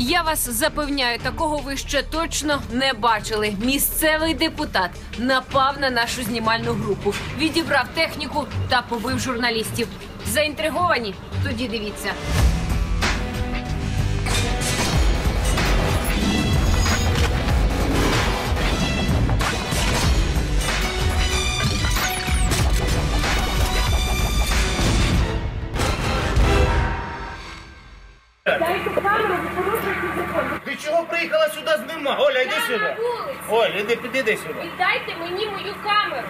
Я вас запевняю, такого ви ще точно не бачили. Місцевий депутат напав на нашу знімальну групу, відібрав техніку та побив журналістів. Заінтриговані? Тоді дивіться. Приїхала сюди знима? Оля, йди сюди. Оля, іди, підійди сюди. Віддайте мені мою камеру.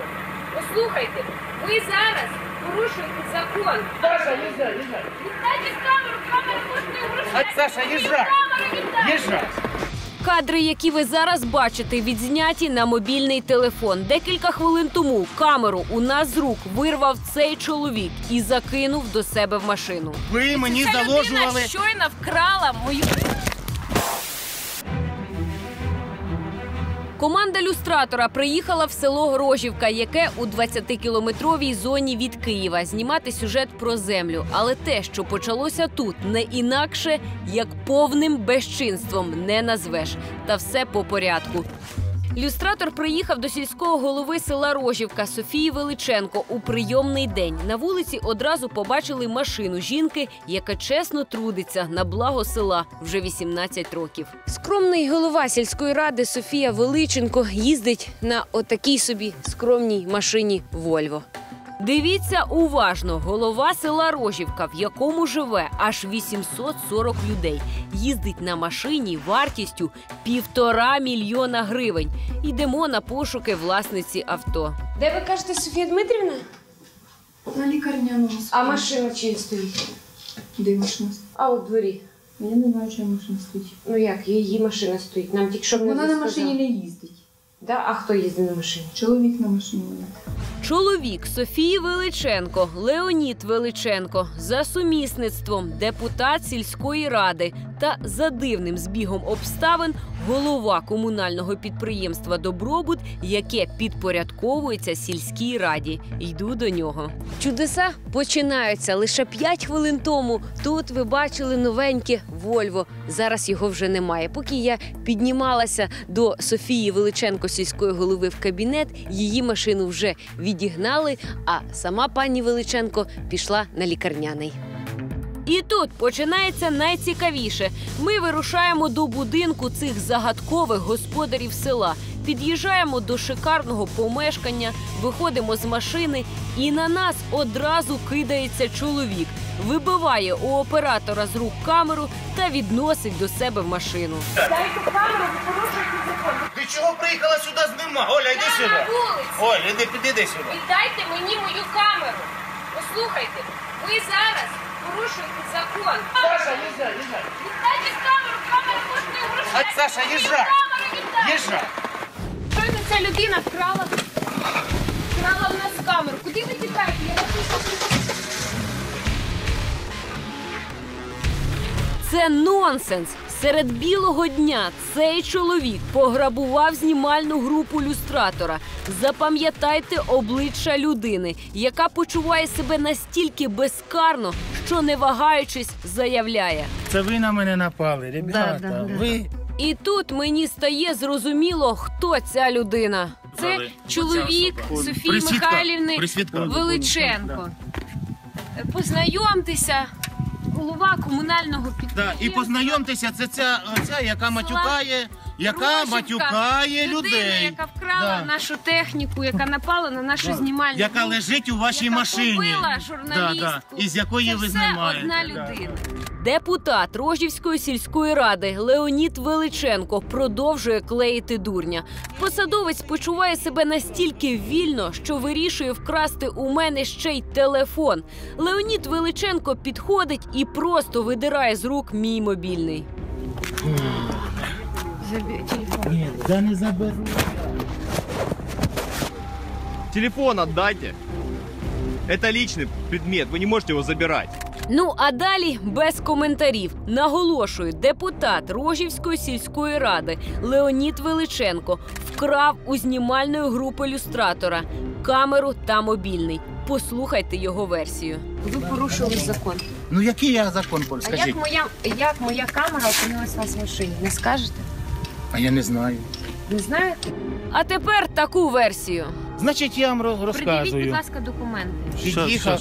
Послухайте, ви зараз порушуєте закон. Саша, їжджай, їжджай. Віддайте камеру, камеру коштує грошей. Саша, їжджай. Камеру віддайте. Їжджай. Кадри, які ви зараз бачите, відзняті на мобільний телефон. Декілька хвилин тому камеру у нас з рук вирвав цей чоловік і закинув до себе в машину. Ви мені Ця заложували. щойно вкрала мою. Команда люстратора приїхала в село Грожівка, яке у 20-кілометровій зоні від Києва, знімати сюжет про землю. Але те, що почалося тут, не інакше як повним безчинством не назвеш. Та все по порядку. Люстратор приїхав до сільського голови села Рожівка Софії Величенко у прийомний день. На вулиці одразу побачили машину жінки, яка чесно трудиться на благо села вже 18 років. Скромний голова сільської ради Софія Величенко їздить на отакій собі скромній машині Вольво. Дивіться уважно, голова села Рожівка, в якому живе аж 840 людей, їздить на машині вартістю півтора мільйона гривень. Йдемо на пошуки власниці авто. Де ви кажете, Софія Дмитрівна? На лікарняному. А машина чи стоїть? Де машина? А у дворі. Я не знаю, чи машина стоїть. Ну як, її машина стоїть. Нам тільки що Вона на машині не їздить. Да? А хто їздить на машині? Чоловік на машині. Чоловік Софії Величенко, Леонід Величенко, за сумісництвом депутат сільської ради та за дивним збігом обставин голова комунального підприємства Добробут, яке підпорядковується сільській раді. Йду до нього. Чудеса починаються лише 5 хвилин тому. Тут ви бачили новеньке Вольво. Зараз його вже немає. Поки я піднімалася до Софії Величенко сільської голови в кабінет, її машину вже відігнали, а сама пані Величенко пішла на лікарняний. І тут починається найцікавіше. Ми вирушаємо до будинку цих загадкових господарів села. Під'їжджаємо до шикарного помешкання, виходимо з машини, і на нас одразу кидається чоловік, вибиває у оператора з рук камеру та відносить до себе в машину. Ти чого приїхала сюди знима? Оля, йди сюди. Оля, іди, підійди сюди. Віддайте мені мою камеру. Послухайте, ви зараз порушуєте закон. Саша, їжджай, їжджай. Віддайте камеру, камера коштує грошей. А, Саша, їжджай. Камеру. Їжджай. Щойно ця людина вкрала, вкрала в нас камеру. Куди ви тікаєте? Я вас Це нонсенс. Серед білого дня цей чоловік пограбував знімальну групу люстратора. Запам'ятайте обличчя людини, яка почуває себе настільки безкарно, що не вагаючись заявляє. Це ви на мене напали, ребята. Ви І тут мені стає зрозуміло, хто ця людина. Це чоловік Софії. Михайлівни Величенко. Познайомтеся, голова комунального Да, підприємства. і познайомтеся, це ця, ця яка матюкає, яка Рожівка. матюкає Людина, людей. яка вкрала Да. нашу техніку, яка напала на нашу Да. знімальну Яка групу, лежить у вашій яка машині. побила журналістку. Да, да. Із якої Це ви все знімаєте. одна людина. Депутат Рожівської сільської ради Леонід Величенко продовжує клеїти дурня. Посадовець почуває себе настільки вільно, що вирішує вкрасти у мене ще й телефон. Леонід Величенко підходить і просто видирає з рук мій мобільний. Ні, да не заберу. Телефон отдайте. Это личный предмет, вы не можете его забирать. Ну а далі без коментарів. Наголошую, депутат Рожівської сільської ради Леонід Величенко вкрав у знімальної групи люстратора камеру та мобільний. Послухайте його версію. Ви порушили закон. Ну який я закон А порушив? Скажіть. як моя, як моя камера опинилась у вас в машині? Не скажете? А я не знаю. Не знаєте? А тепер таку версію. Значить, я вам роз- Придивіть, будь розказую. ласка, документи. Під'їхав,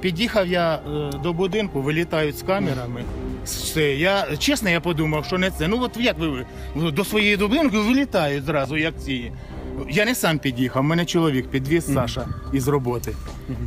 під'їхав я е, до будинку, вилітають з камерами. Все, я чесно, я подумав, що не це. Ну от як ви ви до своєї будинку вилітають зразу, як ці. Я не сам під'їхав, мене чоловік підвіз Саша із роботи.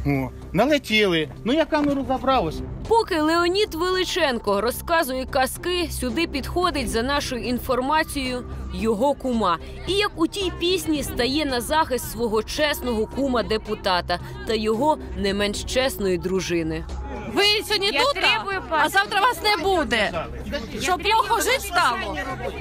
О, налетіли. Ну я камеру забрав. Поки Леонід Величенко розказує казки, сюди підходить за нашою інформацією його кума. І як у тій пісні стає на захист свого чесного кума депутата та його не менш чесної дружини. Ви сьогодні Я тут, требую а пас. завтра вас не буде. Щоб плохо жити стало.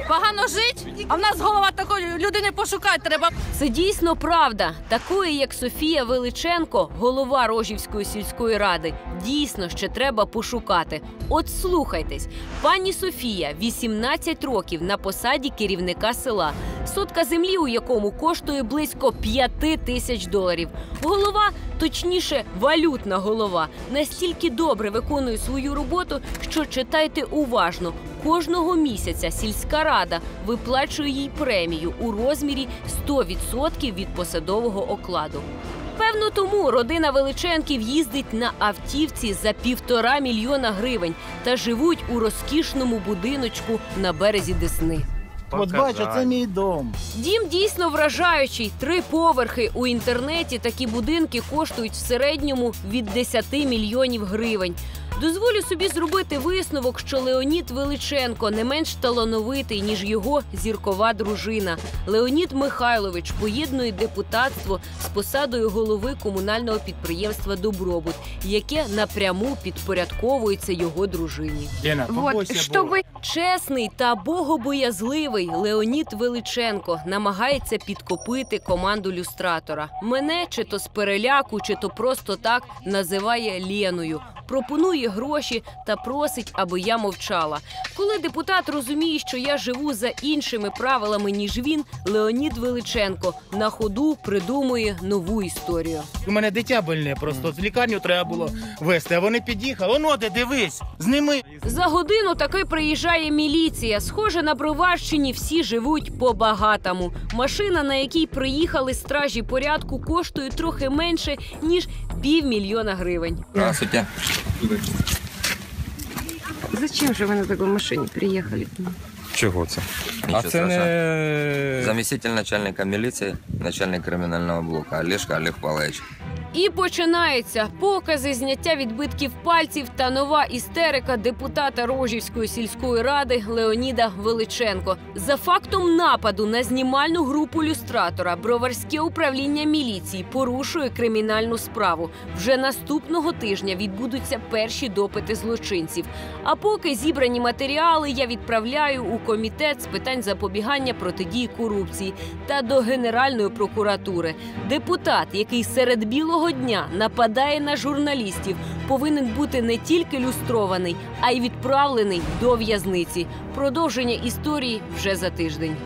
Погано жити, а в нас голова такої людини пошукати треба. Це дійсно правда. Такої, як Софія Величенко, голова Рожівської сільської ради, дійсно ще треба пошукати. От слухайтесь, пані Софія, 18 років на посаді керівника села, сотка землі, у якому коштує близько 5 тисяч доларів. Голова, точніше, валютна голова, настільки добре виконує свою роботу, що читайте уважно. Кожного місяця сільська рада виплачує їй премію у розмірі 100% від посадового окладу. Певно, тому родина Величенків їздить на автівці за півтора мільйона гривень та живуть у розкішному будиночку на березі Десни. От бач, це мій дом. Дім дійсно вражаючий. Три поверхи у інтернеті такі будинки коштують в середньому від 10 мільйонів гривень. Дозволю собі зробити висновок, що Леонід Величенко не менш талановитий ніж його зіркова дружина. Леонід Михайлович поєднує депутатство з посадою голови комунального підприємства Добробут, яке напряму підпорядковується його дружині. Лена, Вот, побойся чтобы Чесний та богобоязливий Леонід Величенко намагається підкопити команду люстратора. Мене чи то з переляку, чи то просто так називає Леною. Пропонує гроші та просить, аби я мовчала. Коли депутат розуміє, що я живу за іншими правилами ніж він, Леонід Величенко на ходу придумує нову історію. У мене дитя больне, просто з лікарню треба було вести, а вони під'їхали. Оно де дивись, зними. За годину таки приїжджає міліція. Схоже, на Броварщині всі живуть по-багатому. Машина, на якій приїхали стражі порядку, коштує трохи менше ніж півмільйона гривень. Здравствуйте. Зачем же ви на такій машині приїхали? Чого це? Нічого а це страшного. не Заместитель начальника міліції, начальник кримінального блока Олешка Олег Павлович. І починається покази зняття відбитків пальців та нова істерика депутата Рожівської сільської ради Леоніда Величенко. За фактом нападу на знімальну групу люстратора броварське управління міліції порушує кримінальну справу. Вже наступного тижня відбудуться перші допити злочинців. А поки зібрані матеріали я відправляю у комітет з питань запобігання протидії корупції та до Генеральної прокуратури. Депутат, який серед білого дня нападає на журналістів, повинен бути не тільки люстрований, а й відправлений до в'язниці. Продовження історії вже за тиждень.